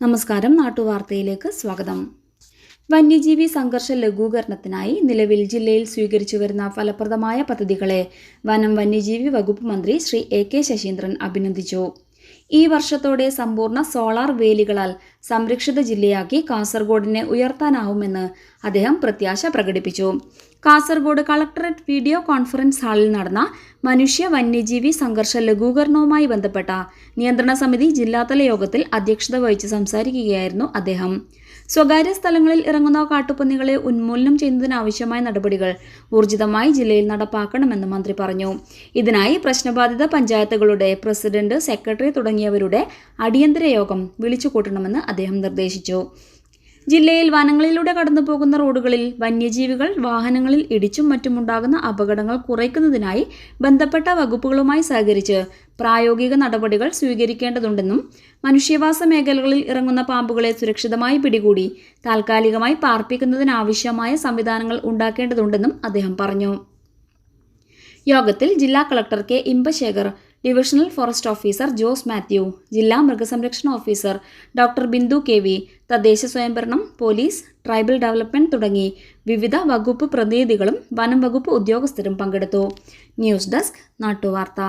നമസ്കാരം നാട്ടുവാർത്തയിലേക്ക് സ്വാഗതം. വന്യജീവി സംഘർഷ ലഘൂകരണത്തിനായി നിലവിൽ ജില്ലയിൽ സ്വീകരിച്ചു വരുന്ന ഫലപ്രദമായ പദ്ധതികളെ വനം വന്യജീവി വകുപ്പ് മന്ത്രി ശ്രീ എ കെ ശശീന്ദ്രൻ അഭിനന്ദിച്ചു. ഈ വർഷത്തോടെ സമ്പൂർണ സോളാർ വേലികളാൽ സംരക്ഷിത ജില്ലയാക്കി കാസർഗോഡിനെ ഉയർത്താനാവുമെന്ന് അദ്ദേഹം പ്രത്യാശ പ്രകടിപ്പിച്ചു. കാസർഗോഡ് കളക്ടറേറ്റ് വീഡിയോ കോൺഫറൻസ് ഹാളിൽ നടന്ന മനുഷ്യ വന്യജീവി സംഘർഷ ലഘൂകരണവുമായി ബന്ധപ്പെട്ട നിയന്ത്രണ സമിതി ജില്ലാതല യോഗത്തിൽ അധ്യക്ഷത വഹിച്ച് സംസാരിക്കുകയായിരുന്നു അദ്ദേഹം. സ്വകാര്യ സ്ഥലങ്ങളിൽ ഇറങ്ങുന്ന കാട്ടുപന്നികളെ ഉന്മൂലനം ചെയ്യുന്നതിനാവശ്യമായ നടപടികൾ ഊർജിതമായി ജില്ലയിൽ നടപ്പാക്കണമെന്ന് മന്ത്രി പറഞ്ഞു. ഇതിനായി പ്രശ്നബാധിത പഞ്ചായത്തുകളുടെ പ്രസിഡന്റ് സെക്രട്ടറി തുടങ്ങിയവരുടെ അടിയന്തര യോഗം വിളിച്ചുകൂട്ടണമെന്ന് അദ്ദേഹം നിർദ്ദേശിച്ചു. ജില്ലയിൽ വനങ്ങളിലൂടെ കടന്നു പോകുന്ന റോഡുകളിൽ വന്യജീവികൾ വാഹനങ്ങളിൽ ഇടിച്ചും മറ്റുമുണ്ടാകുന്ന അപകടങ്ങൾ കുറയ്ക്കുന്നതിനായി ബന്ധപ്പെട്ട വകുപ്പുകളുമായി സഹകരിച്ച് പ്രായോഗിക നടപടികൾ സ്വീകരിക്കേണ്ടതുണ്ടെന്നും മനുഷ്യവാസ മേഖലകളിൽ ഇറങ്ങുന്ന പാമ്പുകളെ സുരക്ഷിതമായി പിടികൂടി താൽക്കാലികമായി പാർപ്പിക്കുന്നതിനാവശ്യമായ സംവിധാനങ്ങൾ ഉണ്ടാക്കേണ്ടതുണ്ടെന്നും അദ്ദേഹം പറഞ്ഞു. യോഗത്തിൽ ജില്ലാ collector K. Imbasekhar divisional forest officer Jose Mathew ജില്ലാ മൃഗസംരക്ഷണ officer doctor Bindu K V തദ്ദേശ സ്വയംഭരണം പോലീസ് ട്രൈബൽ ഡെവലപ്മെന്റ് തുടങ്ങി വിവിധ വകുപ്പ് പ്രതിനിധികളും വനം വകുപ്പ് ഉദ്യോഗസ്ഥരും പങ്കെടുത്തു. News desk നാട്ടുവാർത്ത.